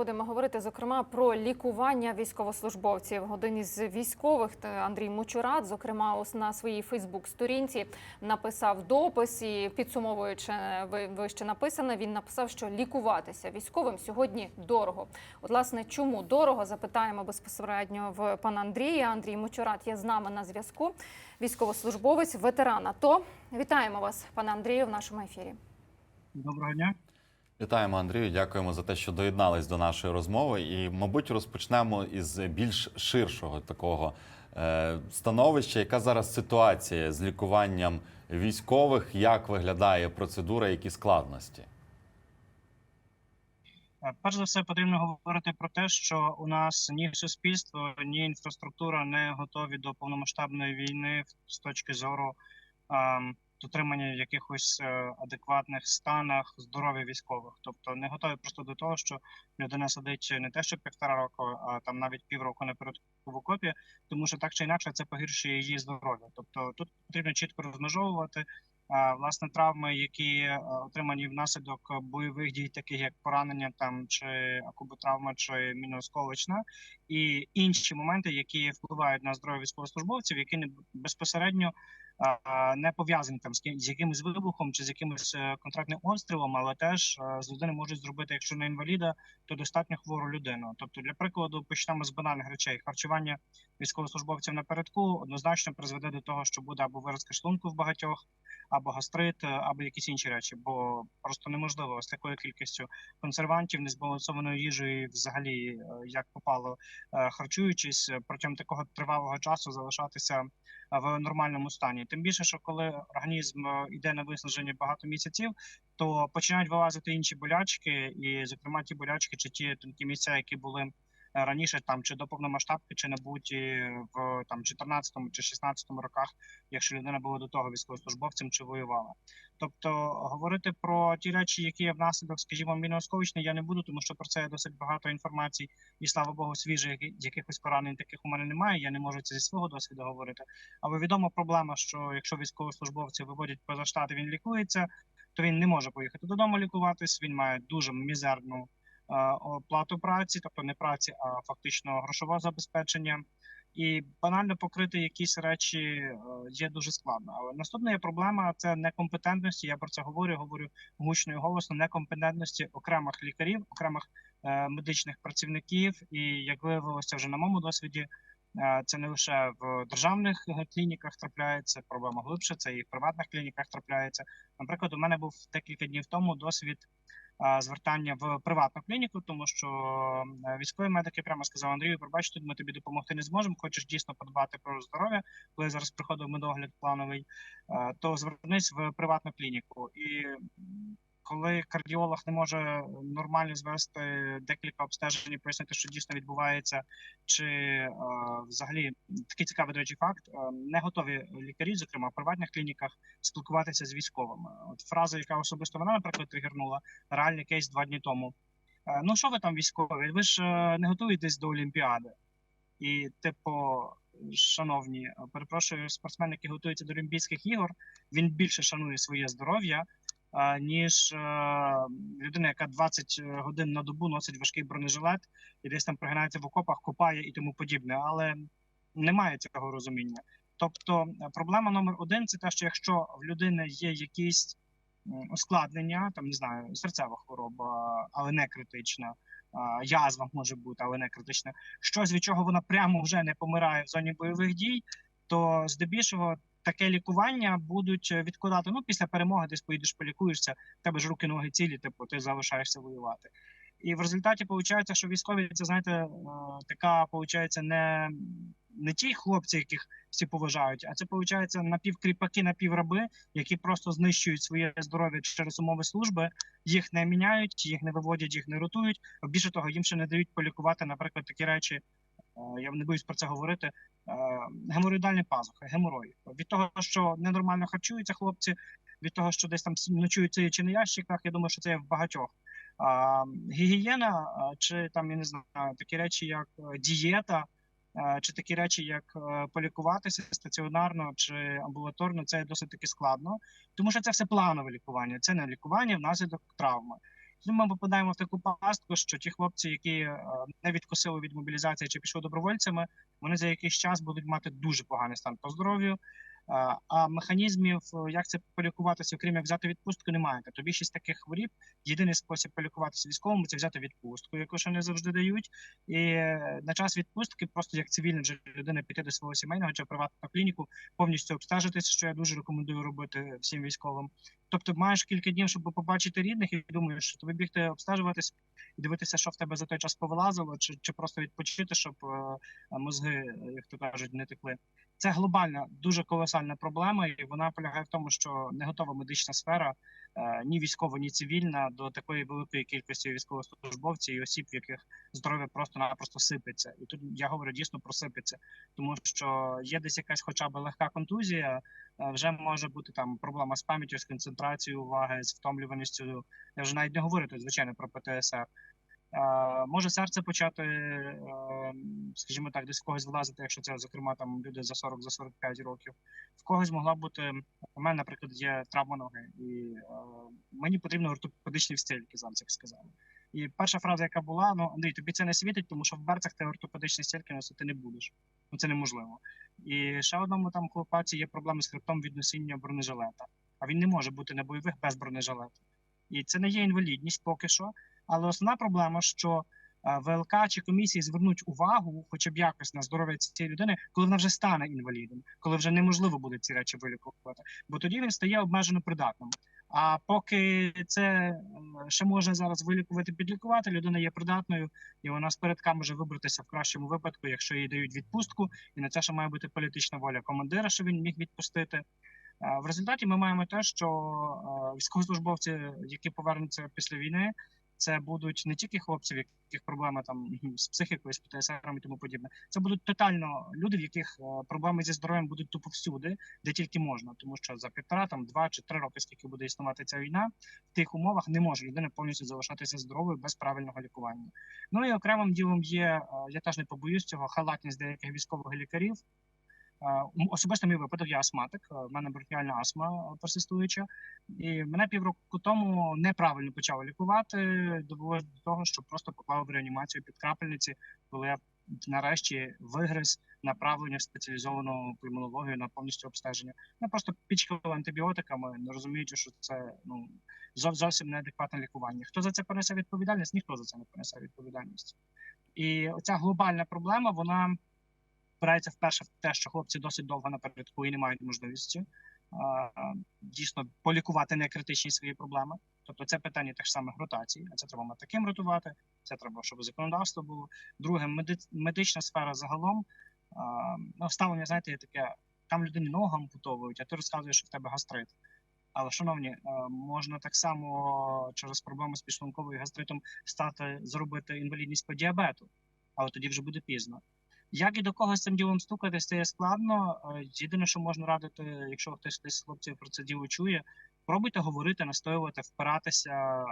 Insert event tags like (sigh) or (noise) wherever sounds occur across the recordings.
будемо говорити зокрема про лікування військовослужбовців. Один із військових Андрій Мучурат, зокрема, на своїй Фейсбук-сторінці написав допис і підсумовуючи ви- вище написане, він написав, що лікуватися військовим сьогодні дорого. От, власне, чому дорого? Запитаємо безпосередньо в пана Андрія. Андрій Мучурат є з нами на зв'язку. Військовослужбовець, ветеран АТО. Вітаємо вас, пане Андрію, в нашому ефірі. Доброго дня. Вітаємо, Андрію. Дякуємо за те, що доєднались до нашої розмови. І, мабуть, розпочнемо із більш ширшого такого е, становища. Яка зараз ситуація з лікуванням військових? Як виглядає процедура, які складності? Е, Перш за все, потрібно говорити про те, що у нас ні суспільство, ні інфраструктура не готові до повномасштабної війни з точки зору ем, дотримання якихось е, адекватних станах здоров'я військових. Тобто не готові просто до того, що людина сидить не те, що півтора року, а там навіть півроку напередку в окопі, тому що так чи інакше це погіршує її здоров'я. Тобто тут потрібно чітко розмежовувати. Власне, травми, які е, отримані внаслідок бойових дій, таких як поранення, там чи акуботравма, чи міноосколочна, і інші моменти, які впливають на здоров'я військовослужбовців, які не безпосередньо не пов'язані там з ким- з якимось вибухом чи з якимось е, конкретним обстрілом, але теж е, з людини можуть зробити, якщо не інваліда, то достатньо хвору людину. Тобто, для прикладу, почнемо з банальних речей. Харчування військовослужбовців напередку однозначно призведе до того, що буде або виразка шлунку в багатьох, або гастрит, е, або якісь інші речі, бо просто неможливо з такою кількістю консервантів, незбалансованою їжею, взагалі як попало харчуючись протягом такого тривалого часу залишатися в нормальному стані. Тим більше, що коли організм е, йде на виснаження багато місяців, то починають вилазити інші болячки, і зокрема ті болячки чи ті тонкі місця, які були раніше, там чи до повномасштабки, чи набуті в там 14-му чи 16-му роках, якщо людина була до того військовослужбовцем чи воювала. Тобто говорити про ті речі, які є внаслідок, скажімо, міноосковичне, я не буду, тому що про це досить багато інформації, і слава Богу, свіжих якихось поранень таких у мене немає. Я не можу це зі свого досвіду говорити. Але відома проблема, що якщо військовослужбовці виводять поза штати, він лікується, то він не може поїхати додому лікуватись. Він має дуже мізерну е, оплату праці, тобто не праці, а фактично грошове забезпечення. І банально покрити якісь речі е, є дуже складно. Але наступна є проблема це некомпетентності. Я про це говорю, говорю гучно і голосно, некомпетентності окремих лікарів, окремих е, медичних працівників. І як виявилося вже на моєму досвіді, е, це не лише в державних е, клініках трапляється, проблема глибше, це і в приватних клініках трапляється. Наприклад, у мене був декілька днів тому досвід е, звертання в приватну клініку, тому що е, військові медики прямо сказали Андрію, пробач, ми тобі допомогти не зможемо. Хочеш дійсно подбати про здоров'я, коли зараз приходив медогляд плановий, е, то звернись в приватну клініку. І коли кардіолог не може нормально звести декілька обстежень, і пояснити, що дійсно відбувається, чи е, взагалі такий цікавий до речі, факт, е, не готові лікарі, зокрема в приватних клініках, спілкуватися з військовими. От фраза, яка особисто мене, наприклад, тригернула, реальний кейс два дні тому. Е, Ну, що ви там військові? Ви ж е, не готуєтесь до Олімпіади. І, типу, шановні, е, перепрошую, спортсмен, який готується до Олімпійських ігор, він більше шанує своє здоров'я, ніж е, людина, яка 20 годин на добу носить важкий бронежилет і десь там пригинається в окопах, копає і тому подібне. Але немає цього розуміння. Тобто, е, проблема номер один це те, що якщо в людини є якісь ускладнення, там не знаю, серцева хвороба, але не критична. Язва може бути, але не критична. Щось від чого вона прямо вже не помирає в зоні бойових дій, то здебільшого таке лікування будуть е, відкладати. Ну після перемоги десь поїдеш, полікуєшся, тебе ж руки, ноги цілі, типу ти залишаєшся воювати. І в результаті виходить, що військові це знаєте, е, така виходить, не, не ті хлопці, яких всі поважають, а це виходить напівкріпаки, напівраби, які просто знищують своє здоров'я через умови служби, їх не міняють, їх не виводять, їх не ротують. Більше того, їм ще не дають полікувати, наприклад, такі речі. е, Я не боюсь про це говорити. Е, Геморроїдальні пазухи, геморої. Від того, що ненормально харчуються хлопці, від того, що десь там ночують сидячи на ящиках, я думаю, що це є в багатьох. Гігієна, чи там я не знаю, такі речі, як е, дієта, е, чи такі речі, як е, полікуватися стаціонарно чи амбулаторно, це досить таки складно, тому що це все планове лікування, це не лікування внаслідок травми. Тоді ми попадаємо в таку пастку, що ті хлопці, які е, не відкосили від мобілізації чи пішли добровольцями, вони за якийсь час будуть мати дуже поганий стан по здоров'ю. Е, А механізмів, е, як це полікуватися, окрім як взяти відпустку, немає. Тобто більшість таких хворіб. Єдиний спосіб полікуватися військовому це взяти відпустку, яку ще не завжди дають. І на час відпустки, просто як цивільна людина піти до свого сімейного чи в приватну клініку, повністю обстежитися, що я дуже рекомендую робити всім військовим. Тобто маєш кілька днів, щоб побачити рідних, і думаєш, що тобі бігти обстежуватись і дивитися, що в тебе за той час повилазило, чи, чи просто відпочити, щоб е, мозги, як то кажуть, не текли. Це глобальна, дуже колосальна проблема, і вона полягає в тому, що не готова медична сфера, е, ні військова, ні цивільна до такої великої кількості військовослужбовців і осіб, в яких здоров'я просто-напросто сипеться. І тут я говорю дійсно про сипеться, тому що є десь якась, хоча б легка контузія, е, вже може бути там проблема з пам'яттю, з концентрацією уваги, з втомлюваністю. Я вже навіть не говорю тут, звичайно, про ПТСР. Е, Може серце почати, е, скажімо так, десь когось влазити, якщо це, зокрема, там люди за 40 за 45 років. В когось могла бути у мене, наприклад, є травма ноги, і е, мені потрібно ортопедичний встильки, зараз як сказали. І перша фраза, яка була: ну Андрій, тобі це не світить, тому що в берцях ти ортопедичні стільки носити не будеш. Ну це неможливо. І ще одному там хлопаці є проблеми з хребтом від носіння бронежилета. А він не може бути на бойових без бронежилета. І це не є інвалідність поки що. Але основна проблема, що е, ВЛК чи комісії звернуть увагу, хоча б якось на здоров'я цієї людини, коли вона вже стане інвалідом, коли вже неможливо буде ці речі вилікувати, бо тоді він стає обмежено придатним. А поки це ще можна зараз вилікувати, підлікувати, людина є придатною, і вона спередка може вибратися в кращому випадку, якщо їй дають відпустку, і на це ще має бути політична воля командира, що він міг відпустити. Е, В результаті ми маємо те, що е, військовослужбовці, які повернуться після війни, це будуть не тільки хлопці, в яких проблеми там з психікою, з ПТСР і тому подібне. Це будуть тотально люди, в яких е, проблеми зі здоров'ям будуть тупо всюди, де тільки можна, тому що за півтора, там два чи три роки, скільки буде існувати ця війна, в тих умовах не може людина повністю залишатися здоровою без правильного лікування. Ну і окремим ділом є е, я теж не побоюсь цього халатність деяких військових лікарів. Е, Особисто мій випадок, я астматик, е, в мене бронхіальна астма е, персистуюча, і мене півроку тому неправильно почали лікувати. Довелося до того, що просто попав в реанімацію під крапельниці, коли я нарешті вигриз направлення в спеціалізовану пульмонологію на повністю обстеження. Я просто пічкали антибіотиками, не розуміючи, що це ну зов- зовсім неадекватне лікування. Хто за це понесе відповідальність? Ніхто за це не понесе відповідальність. І оця глобальна проблема, вона впирається вперше в те, що хлопці досить довго напередку і не мають можливості а, дійсно полікувати некритичні свої проблеми. Тобто це питання тих самих ротацій, а це треба мати таким ротувати, це треба, щоб законодавство було. Друге, меди- медична сфера загалом. А, ну, ставлення, знаєте, є таке: там людині ногу ампутовують, а ти розказуєш, що в тебе гастрит. Але, шановні, е, можна так само через проблеми з підшлунковою гастритом стати зробити інвалідність по діабету, але тоді вже буде пізно. Як і до кого з цим ділом стукати, стає складно. Е, Єдине, що можна радити, якщо хтось з хлопців про це діло чує, пробуйте говорити, настоювати, впиратися, е,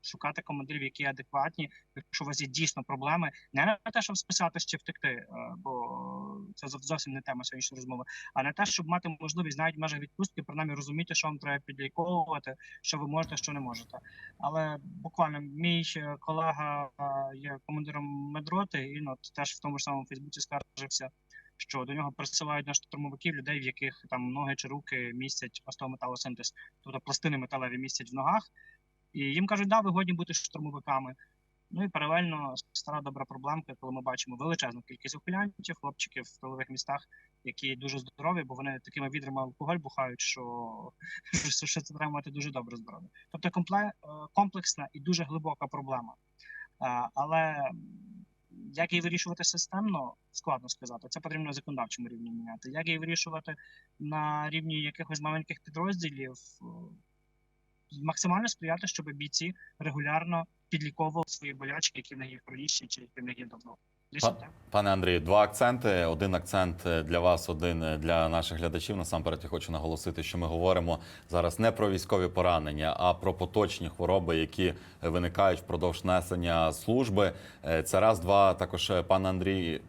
шукати командирів, які адекватні. Якщо у вас є дійсно проблеми, не на те, щоб списатись чи втекти, е, бо це зовсім не тема сьогоднішньої розмови, а на те, щоб мати можливість навіть в межах відпустки, принаймні розуміти, що вам треба підліковувати, що ви можете, що не можете. Але буквально мій колега е, є командиром медроти, і ну, теж в тому ж самому Фейсбуці скаржився, що до нього присилають на штурмовиків людей, в яких там ноги чи руки містять остеометалосинтез, тобто пластини металеві містять в ногах, і їм кажуть, да, ви годні бути штурмовиками. Ну і паралельно стара добра проблемка, коли ми бачимо величезну кількість ухилянтів, хлопчиків в тилових містах, які дуже здорові, бо вони такими відрами алкоголь бухають, що, (laughs) що, це треба мати дуже добре здоров'я. Тобто е, комплексна і дуже глибока проблема. Е, Але як її вирішувати системно, складно сказати. Це потрібно на законодавчому рівні міняти. Як її вирішувати на рівні якихось маленьких підрозділів, е, максимально сприяти, щоб бійці регулярно підліковували свої болячки, які в є хронічні чи які в них є давно. Пане Андрію, два акценти. Один акцент е, для вас, один е, для наших глядачів. Насамперед, я хочу наголосити, що ми говоримо зараз не про військові поранення, а про поточні хвороби, які виникають впродовж несення служби. Е, Це раз, два. Також пан Андрій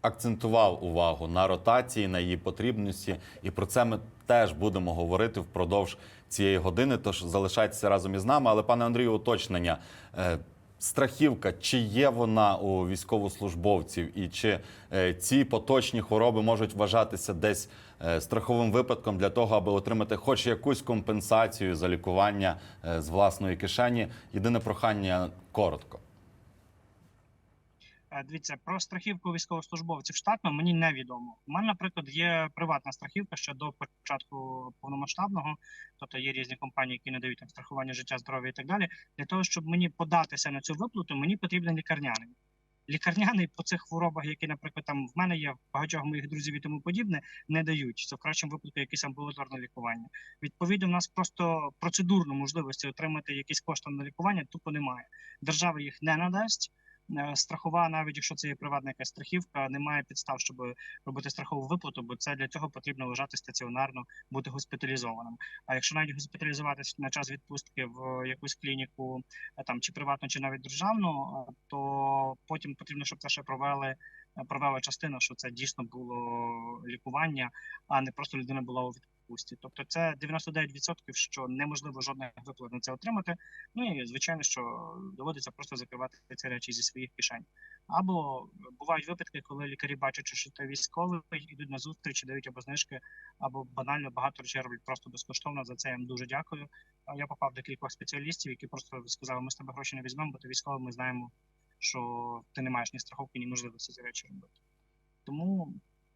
акцентував увагу на ротації, на її потрібності, і про це ми теж будемо говорити впродовж цієї години. Тож залишайтеся разом із нами. Але пане Андрію, уточнення. Е, Страхівка, чи є вона у військовослужбовців, і чи е, ці поточні хвороби можуть вважатися десь е, страховим випадком для того, аби отримати хоч якусь компенсацію за лікування з власної кишені? Єдине прохання коротко. Е, Дивіться, про страхівку військовослужбовців штатно мені невідомо. У мене, наприклад, є приватна страхівка ще до початку повномасштабного, тобто є різні компанії, які надають там страхування життя, здоров'я і так далі. Для того, щоб мені податися на цю виплату, мені потрібен лікарняний. Лікарняний по цих хворобах, які, наприклад, там в мене є в багатьох моїх друзів і тому подібне, не дають. Це в кращому випадку якесь амбулаторне лікування. Відповідно, в нас просто процедурно можливості отримати якісь кошти на лікування тупо немає. Держава їх не надасть. Е, страхова, навіть якщо це є приватна якась страхівка, немає підстав, щоб робити страхову виплату, бо це для цього потрібно лежати стаціонарно, бути госпіталізованим. А якщо навіть госпіталізуватися на час відпустки в якусь клініку, е, там чи приватну, чи навіть державну, е, то потім потрібно, щоб це ще провели. Провела частина, що це дійсно було лікування, а не просто людина була у відпустці. Тобто, це 99%, що неможливо жодних виплат на це отримати. Ну і звичайно, що доводиться просто закривати ці речі зі своїх кишень. Або бувають випадки, коли лікарі бачать, що ти військовий, йдуть на зустріч, дають або знижки, або банально багато речей роблять просто безкоштовно. За це я їм дуже дякую. Я попав до кількох спеціалістів, які просто сказали, ми з тебе гроші не візьмемо, бо ти військовий, ми знаємо, що ти не маєш ні страховки, ні можливості ці речі робити. Тому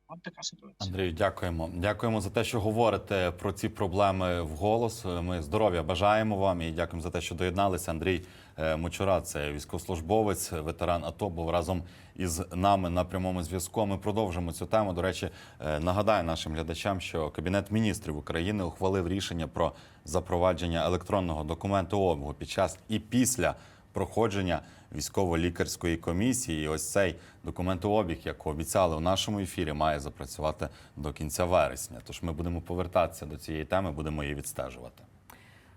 от така ситуація. Андрію, дякуємо. Дякуємо за те, що говорите про ці проблеми вголос. Ми здоров'я бажаємо вам і дякуємо за те, що доєдналися. Андрій е, Мочура, це військовослужбовець, ветеран АТО, був разом із нами на прямому зв'язку. Ми продовжимо цю тему. До речі, е, нагадаю нашим глядачам, що Кабінет міністрів України ухвалив рішення про запровадження електронного документообігу під час і після проходження військово-лікарської комісії. І ось цей документообіг, як обіцяли у нашому ефірі, має запрацювати до кінця вересня. Тож ми будемо повертатися до цієї теми, будемо її відстежувати.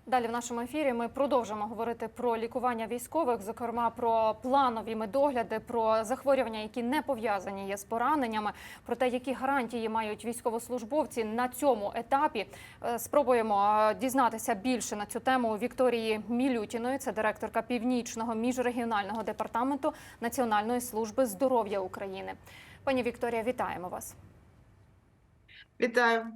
Далі в нашому ефірі ми продовжимо говорити про лікування військових, зокрема про планові медогляди, про захворювання, які не пов'язані є з пораненнями, про те, які гарантії мають військовослужбовці на цьому етапі. Е, Спробуємо е, дізнатися більше на цю тему Вікторії Мілютіної, це директорка північного міжрегіонального департаменту Національної служби здоров'я України. Пані Вікторія, вітаємо вас. Вітаю.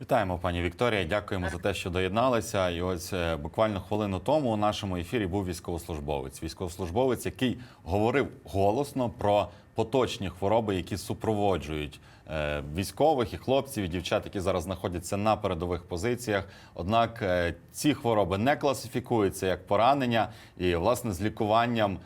Вітаємо, пані Вікторія. Дякуємо за те, що доєдналися. І ось е, буквально хвилину тому у нашому ефірі був військовослужбовець. Військовослужбовець, який говорив голосно про поточні хвороби, які супроводжують е, військових і хлопців, і дівчат, які зараз знаходяться на передових позиціях. Однак е, ці хвороби не класифікуються як поранення, і власне з лікуванням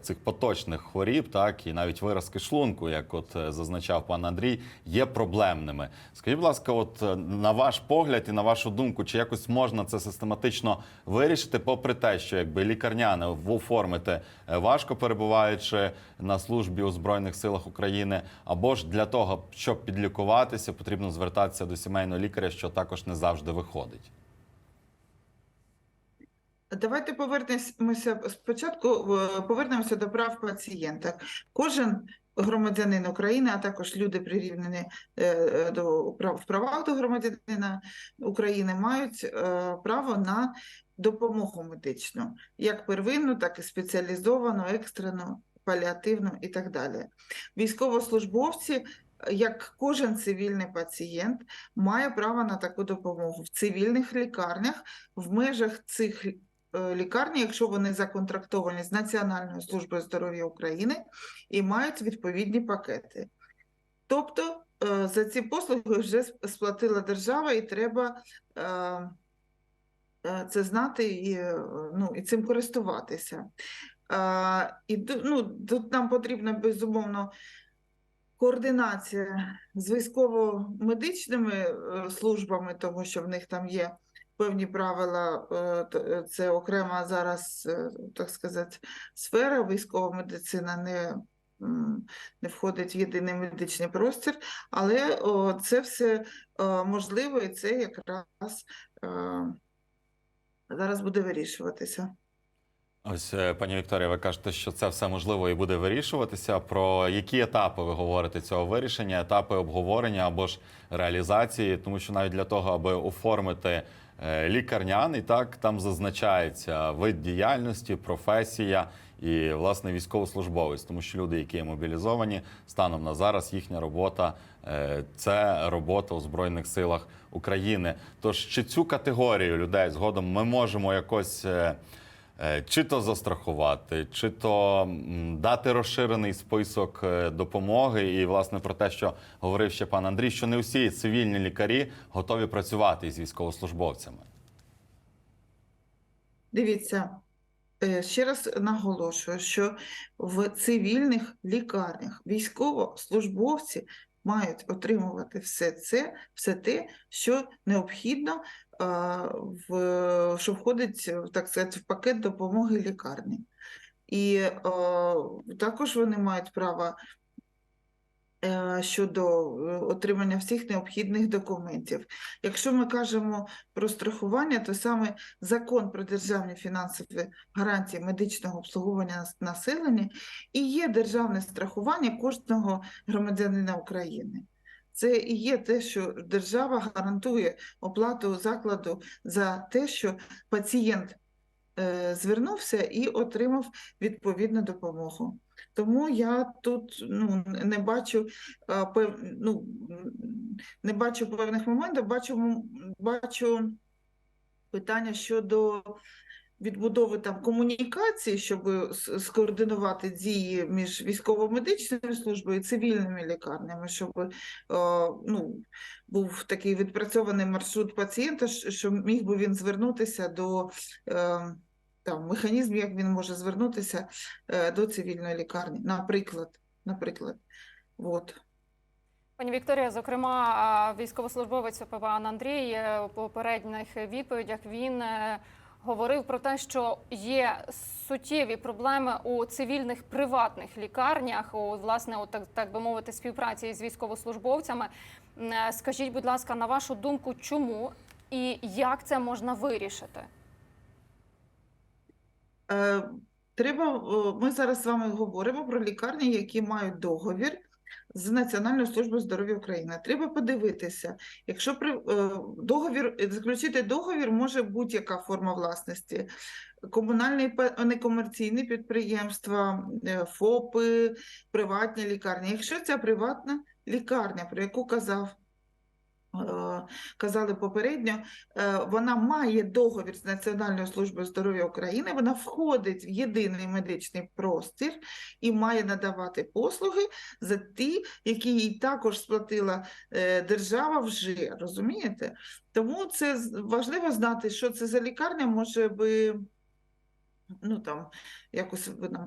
цих поточних хворіб, так і навіть виразки шлунку, як от е, зазначав пан Андрій, є проблемними. Скажіть, будь ласка, от е, на ваш погляд і на вашу думку, чи якось можна це систематично вирішити, попри те, що якби лікарняне оформити е, важко перебуваючи на службі у збройних силах України, або ж для того, щоб підлікуватися, потрібно звертатися до сімейного лікаря, що також не завжди виходить. Давайте повернемося спочатку. Повернемося до прав пацієнта. Кожен громадянин України, а також люди, прирівнені е, е, до в правах до громадянина України, мають е, право на допомогу медичну, як первинну, так і спеціалізовану, екстрену, паліативну і так далі. Військовослужбовці. Як кожен цивільний пацієнт має право на таку допомогу в цивільних лікарнях в межах цих лікарні, якщо вони законтрактовані з Національною службою здоров'я України і мають відповідні пакети. Тобто е, за ці послуги вже сплатила держава, і треба е, е, це знати і, е, ну, і цим користуватися. Е, І ну, тут нам потрібно безумовно координація з військово-медичними е, службами, тому що в них там є певні правила, е, е, це окрема зараз, е, так сказати, сфера, військова медицина не, не входить в єдиний медичний простір, але це все можливо, і це якраз зараз буде вирішуватися. Ось, пані Вікторія, ви кажете, що це все можливо і буде вирішуватися. Про які етапи ви говорите цього вирішення, етапи обговорення або ж реалізації, тому що навіть для того, аби оформити лікарняний, так там зазначається вид діяльності, професія і власне військовослужбовець, тому що люди, які мобілізовані, станом на зараз їхня робота е, це робота у збройних силах України. Тож чи цю категорію людей згодом ми можемо якось. Е, Чи то застрахувати, чи то дати розширений список е, допомоги, і власне про те, що говорив ще пан Андрій, що не всі цивільні лікарі готові працювати із військовослужбовцями. Дивіться, е, ще раз наголошую, що в цивільних лікарнях військовослужбовці мають отримувати все це, все те, що необхідно, в, що входить, так сказати, в пакет допомоги лікарні. І е, також вони мають право е, щодо е, отримання всіх необхідних документів. Якщо ми кажемо про страхування, то саме Закон про державні фінансові гарантії медичного обслуговування населення і є державне страхування кожного громадянина України. Це і є те, що держава гарантує оплату закладу за те, що пацієнт е, звернувся і отримав відповідну допомогу. Тому я тут ну, не бачу е, пев, ну, не бачу певних моментів, бачу, бачу питання щодо відбудови там комунікації, щоб скоординувати дії між військово-медичною службою і цивільними лікарнями, щоб е, ну, був такий відпрацьований маршрут пацієнта, що міг би він звернутися до е, там, механізм, як він може звернутися е, до цивільної лікарні, наприклад. наприклад. От. Пані Вікторія, зокрема, військовослужбовець пан Андрій у попередніх відповідях він говорив про те, що є суттєві проблеми у цивільних приватних лікарнях, у власне, от, так, так би мовити, співпраці з військовослужбовцями. Е, Скажіть, будь ласка, на вашу думку, чому і як це можна вирішити? Е, Треба, ми зараз з вами говоримо про лікарні, які мають договір з Національною службою здоров'я України. Треба подивитися, якщо при е, договір заключити договір може будь-яка форма власності, комунальні некомерційні підприємства, е, ФОПи, приватні лікарні. Якщо ця приватна лікарня, про яку казав. Е, Казали попередньо, е, вона має договір з Національною службою здоров'я України, вона входить в єдиний медичний простір і має надавати послуги за ті, які їй також сплатила е, держава вже, розумієте? Тому це важливо знати, що це за лікарня, може би, ну там, якось ви нам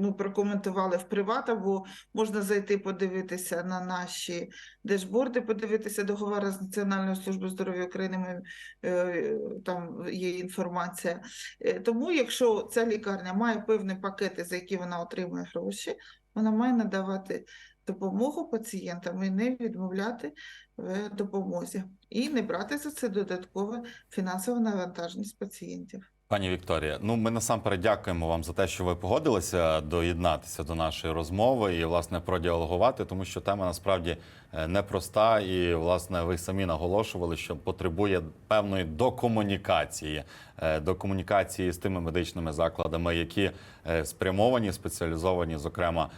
ну, прокоментували в приват, або можна зайти подивитися на наші дешборди, подивитися договори з Національною службою здоров'я України, ми, е, там є інформація. Е, Тому, якщо ця лікарня має певні пакети, за які вона отримує гроші, вона має надавати допомогу пацієнтам і не відмовляти в допомозі, і не брати за це додаткове фінансове навантаженість пацієнтів. Пані Вікторія, ну ми насамперед дякуємо вам за те, що ви погодилися доєднатися до нашої розмови і власне продіалогувати, тому що тема насправді е, непроста, і власне ви самі наголошували, що потребує певної докомунікації, е, докомунікації з тими медичними закладами, які е, спрямовані, спеціалізовані, зокрема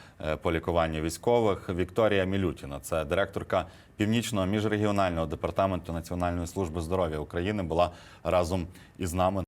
по лікуванню військових. Вікторія Мілютіна, це директорка північного міжрегіонального департаменту Національної служби здоров'я України, була разом із нами.